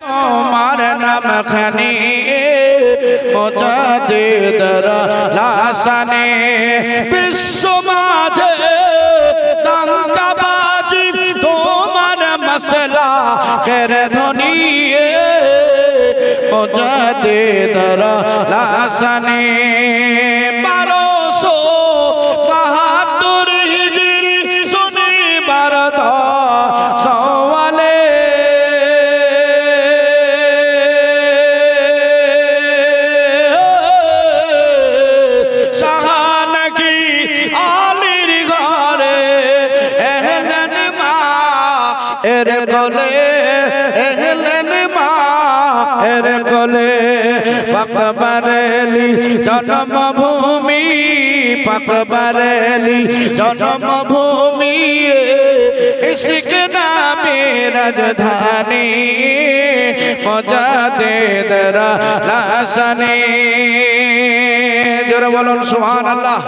তোমার নাম খানি মোজাদিদর লাসানে বিশ্ব মাঝে ডঙ্কা বাজি তোমার মশলা কের ধনিয়ে মোজাদিদর লাসানে বারোশো এর কোলে এহলেন মা, এর কোলে পাকবারেলি জন্মভূমি পাকবারেলি জন্মভূমি ইশক নামে রাজধানী মজা দে দরা লাসানে জোরে বলুন সুবহান আল্লাহ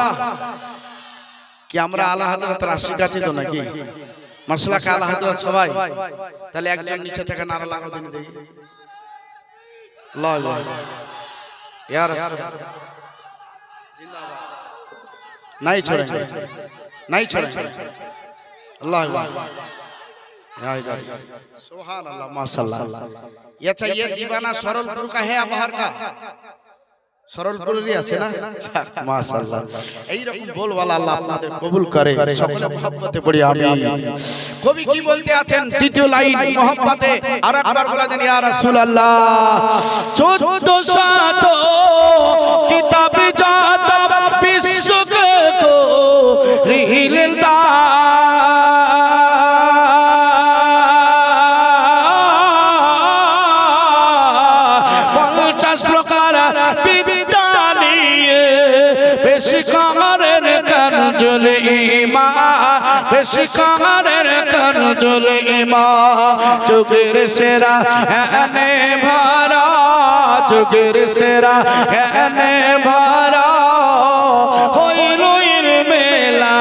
কি আমরা আল্লাহ হাজরতের আশিক আছি তো নাকি? মাসলা কা আল্লাহ হাজরত সবাই তাহলে একজন নিচে থেকে নারা লাগাও দিন দেখি লা লা ইয়া রাসূল নাই छोड़े नहीं छोड़ेंगे अल्लाह सुभान अल्लाह माशाल्लाह ये चाहिए दीवाना सरलपुर का है बाहर का সরলপুরেরই আছে না? মাশাআল্লাহ। এই রকম বলওয়ালা আল্লাহ আপনাদের কবুল করে সকলে মহব্বতে পড়ি আমিন। কবি কি বলতে আছেন? তৃতীয় লাইন মহব্বতে। আর একবার বলে দেন ইয়া রাসূলুল্লাহ। 1400 কিতাব কাঞ্জল ইমা, বেশি কামারের কাঞ্জল ইমা। যুগের সেরা এনে ভারা যুগের সেরা এনে ভারা হইল মেলা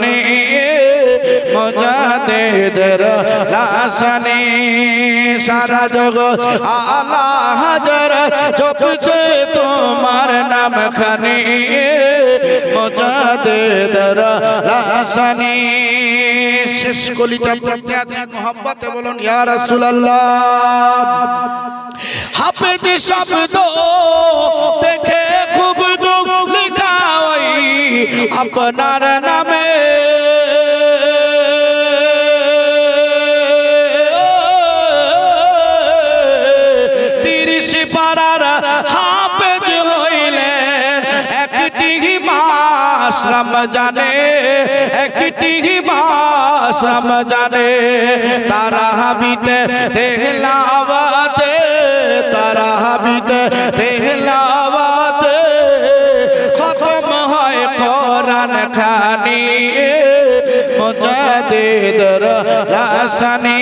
নিয়ে মজাদের লাসানে সারা জগৎ আলা হাজার জপছে তোমার নাম খানে মজাদের লাসানে শেষ কলিটা পড়তে আছে মোহাম্মতে বলুন, ইয়া রাসূলুল্লাহ। হাফেজ শব্দ দেখে খুব দুঃখ লিখা ওই আপনার নামে তিরিশ পাড়ার হাফেজ হইলেন। একটি মাস রমজানে, একটি মাস রমজানে। তারা হাবিতে তেহলাওয়াতে তারা হাবিতে তেহলাওয়াতে খতম হয় কোরআন খানি মুজাদ্দিদর লাসানি